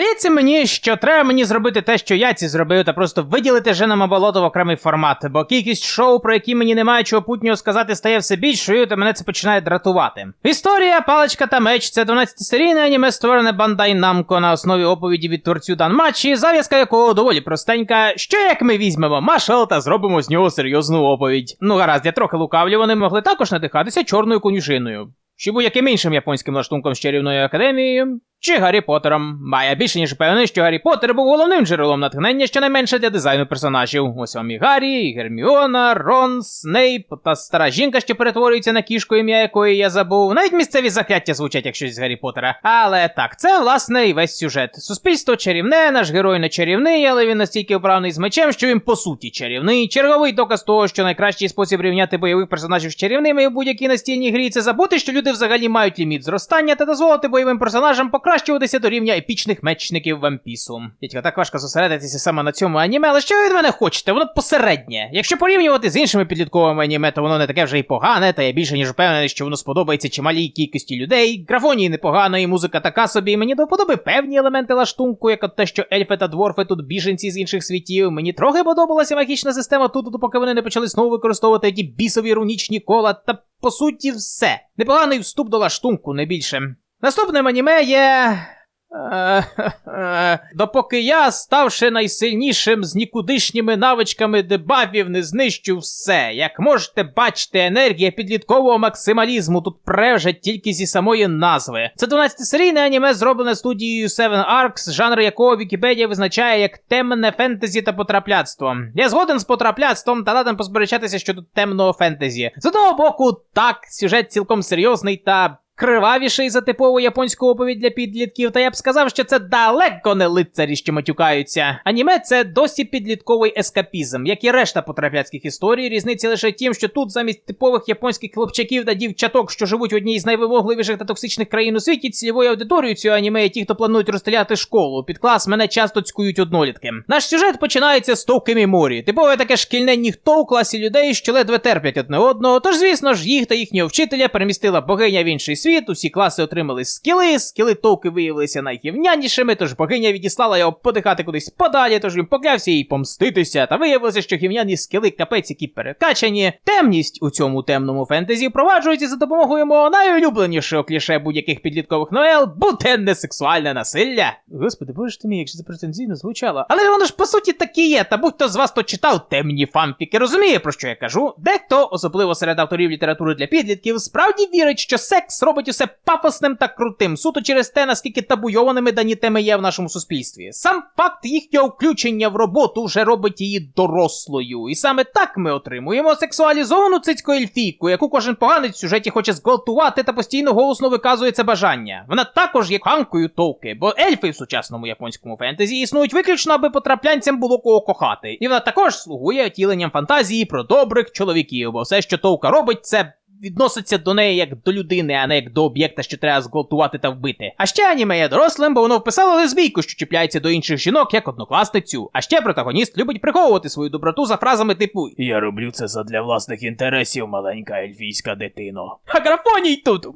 Здається мені, що треба мені зробити те, що я ці зробив, та просто виділити Женома болото в окремий формат, бо кількість шоу, про які мені немає чого путнього сказати, стає все більшою, та мене це починає дратувати. Історія, паличка та меч це 12-серійне аніме, створене Бандай Намко на основі оповіді від творцю Данмачі, зав'язка якого доволі простенька. Що як ми візьмемо Машел та зробимо з нього серйозну оповідь? Ну гаразд, я трохи лукавлю, вони могли також надихатися чорною конюшиною. Чи будь-яким іншим японським лаштунком з чарівною академією, чи Гаррі Поттером. Я більше ніж певний, що Гаррі Поттер був головним джерелом натхнення щонайменше для дизайну персонажів. Ось вам і Гаррі, і Герміона, Рон, Снейп та стара жінка, що перетворюється на кішку, ім'я якої я забув. Навіть місцеві закляття звучать як щось з Гаррі Поттера. Але так, це власне і весь сюжет. Суспільство чарівне, наш герой не чарівний, але він настільки вправний з мечем, що він по суті чарівний. Черговий доказ того, що найкращий спосіб рівняти бойових персонажів з чарівними в будь-якій настільній грі це забути, що люди взагалі мають ліміт зростання та дозволити бойовим персонажам покращуватися до рівня епічних мечників вампісу. Дядька, так важко зосередитися саме на цьому аніме, але що ви від мене хочете? Воно посереднє. Якщо порівнювати з іншими підлітковими аніме, то воно не таке вже й погане, та я більше ніж впевнений, що воно сподобається чималій кількості людей. Графонії і музика така собі. Мені до вподоби певні елементи лаштунку, як от те, що ельфи та дворфи тут біженці з інших світів. Мені трохи подобалася магічна система тут, поки вони не почали знову використовувати ті бісові рунічні кола, та по суті все. Непоганий вступ до лаштунку, не більше. Наступним аніме є. Е, Допоки я, ставши найсильнішим з нікудишніми навичками дебафів, не знищу все. Як можете бачити, енергія підліткового максималізму тут пре вже тільки зі самої назви. Це 12-серійне аніме, зроблене студією Seven Arcs, жанр якого Вікіпедія визначає як темне фентезі та потрапляцтво. Я згоден з потрапляцтвом та ладен посперечатися щодо темного фентезі. З одного боку, так, сюжет цілком серйозний та кривавіший за типову японську оповідь для підлітків, та я б сказав, що це далеко не лицарі, що матюкаються. Аніме це досі підлітковий ескапізм, як і решта потрапляцьких історій. Різниця лише тім, що тут замість типових японських хлопчаків та дівчаток, що живуть в одній з найвимогливіших та токсичних країн у світі, цільовою аудиторією цього аніме є ті, хто планують розстріляти школу. Під клас мене часто цькують однолітки. Наш сюжет починається з товкими морі. Типове таке шкільне ніхто у класі людей, що ледве терплять одне одного. Тож, звісно ж, їх та їхнього вчителя перемістила богиня в інший світ. Усі класи отримали скіли, скіли товки виявилися найгівнянішими, тож богиня відіслала його подихати кудись подалі, тож він поклявся їй помститися. Та виявилося, що гівняні скіли капець, які перекачані. Темність у цьому темному фентезі впроваджується за допомогою мого найулюбленішого кліше будь-яких підліткових новел буденне сексуальне насилля. Господи, боже ти мій, як же це претензійно звучало. Але воно ж по суті так і є, та будь-хто з вас то читав темні фанфіки, розуміє, про що я кажу. Дехто, особливо серед авторів літератури для підлітків, справді вірить, що секс робить усе пафосним та крутим, суто через те, наскільки табуйованими дані теми є в нашому суспільстві. Сам факт їхнього включення в роботу вже робить її дорослою. І саме так ми отримуємо сексуалізовану цицьку ельфійку, яку кожен поганець в сюжеті хоче зґвалтувати та постійно голосно виказує це бажання. Вона також є ханкою товки, бо ельфи в сучасному японському фентезі існують виключно, аби потраплянцям було кого кохати. І вона також слугує втіленням фантазії про добрих чоловіків, бо все, що товка робить, це відноситься до неї як до людини, а не як до об'єкта, що треба зґвалтувати та вбити. А ще аніме є дорослим, бо воно вписало лесбійку, що чіпляється до інших жінок як однокласницю. А ще протагоніст любить приховувати свою доброту за фразами типу Я роблю це задля власних інтересів, маленька ельфійська дитино. А графоній тут.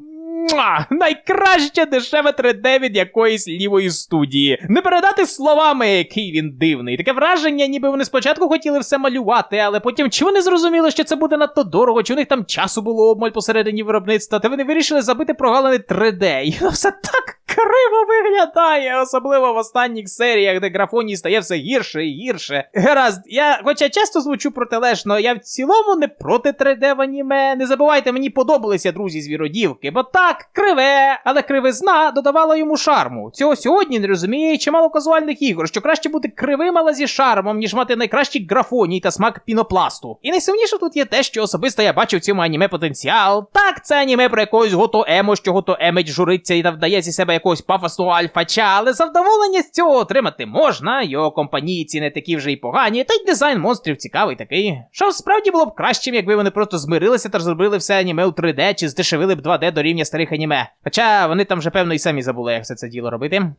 Муа! Найкраще дешеве 3D від якоїсь лівої студії. Не передати словами, який він дивний. Таке враження, ніби вони спочатку хотіли все малювати, але потім чи вони зрозуміли, що це буде надто дорого, чи у них там часу було обмаль посередині виробництва, та вони вирішили забити прогалини 3D. І воно все так криво виглядає, особливо в останніх серіях, де графоній стає все гірше і гірше. Гаразд, я, хоча часто звучу протилежно, я в цілому не проти 3D в аніме. Не забувайте, мені подобалися друзі звіродівки, бо так, криве, але кривизна додавала йому шарму. Цього сьогодні не розуміє чимало казуальних ігор, що краще бути кривим, але зі шармом, ніж мати найкращий графоній та смак пінопласту. І найсильніше тут є те, що особисто я бачу в цьому аніме потенціал. Так, це аніме про якогось гото емо, що гото емеч журиться і та вдає зі себе якогось пафосного альфача, але завдоволення з цього отримати можна. Його компанійці не такі вже й погані, та й дизайн монстрів цікавий такий. Що справді було б кращим, якби вони просто змирилися та зробили все аніме у 3D чи здешевили б 2D до рівня старих аніме. Хоча вони там вже певно і самі забули, як все це діло робити.